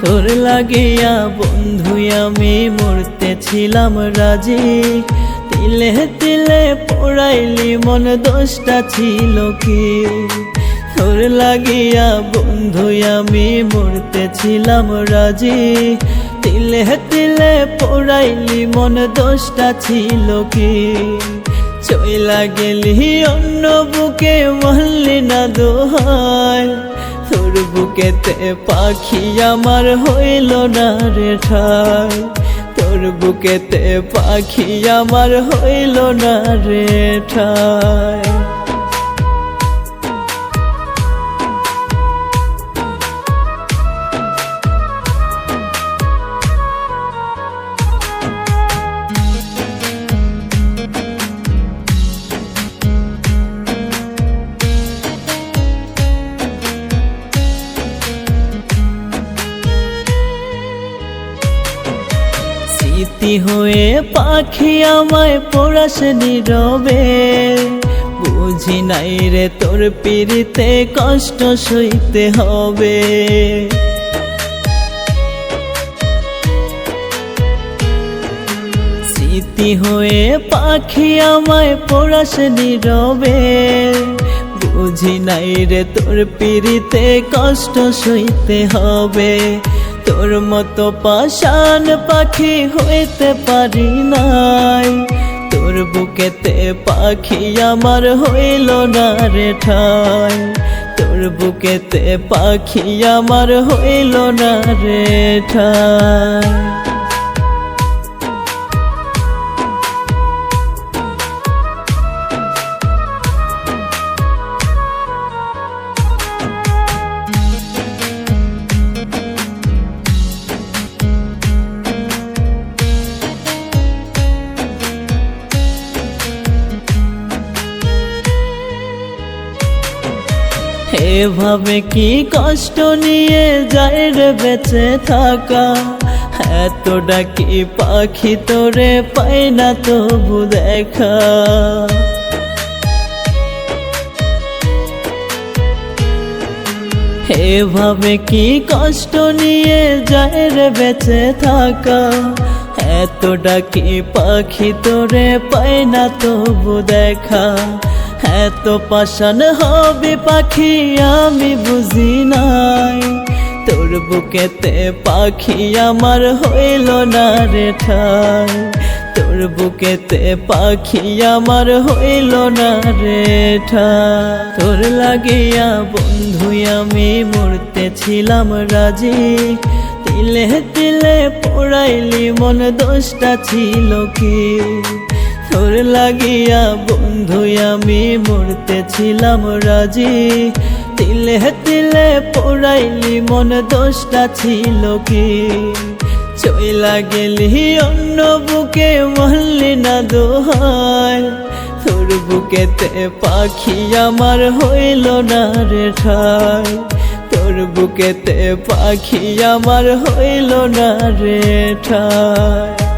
তোর লাগিয়া বন্ধু, আমি মরতে ছিলাম রাজি। তিলে তিলে পড়াইলি, মন দোষটা ছিল কি? তোর লাগিয়া বন্ধু, আমি মরতে ছিলাম রাজি। তিলে তিলে পড়াইলি, মন দোষটা ছিল কি? চইলা গেলি অন্য বুকে মহল্লি না দোহায়। তোর বুকেতে পাখি আমার হইল না রে ঠাই। তোর বুকেতে পাখি আমার হইল না রে ঠাই। স্মৃতি হয়ে পাখি আমায় পড়াস নীরবে। বুঝি নাই রে তোর পিড়িতে কষ্ট সইতে হবে। স্মৃতি হয়ে পাখি আমায় পড়াস নীরবে। বুঝি নাই রে তোর পিড়িতে কষ্ট সইতে হবে। তোর মতো পাষাণ পাখি হইতে পারি নাই। তোর বুকেতে পাখি আমার হইল না রে ঠাই। তোর বুকেতে পাখি আমার হইল না রে ঠাই। এভাবে কি কষ্ট নিয়ে যায় রে বেঁচে থাকা? এতটা কি পাখি তোরে পাই না তবু দেখা? এভাবে কি কষ্ট নিয়ে যায় রে বেঁচে থাকা? এতটা কি পাখি তোরে পাই না তবু দেখা? এত পাশান হবে পাখি, আমি বুঝি নাই। তোর বুকেতে পাখি আমার হইল না রে ঠাই। তোর বুকেতে পাখি আমার হইল না রে ঠাই। তোর লাগিয়া বন্ধু, আমি মরতে ছিলাম রাজি। তিলে তিলে পড়াইলি, মন দোষটা ছিল কি? তোর লাগিয়া বন্ধু, আমি মরতে ছিলাম রাজি। তিলে তিলে পড়াইলি মন, দোষটা ছিল কি? চইলা গেলি অন্য বুকে মহল্লি না দোহায়। তোর বুকেতে পাখি আমার হইল না রে ঠাই তোর বুকেতে পাখি আমার হইল না রে ঠাই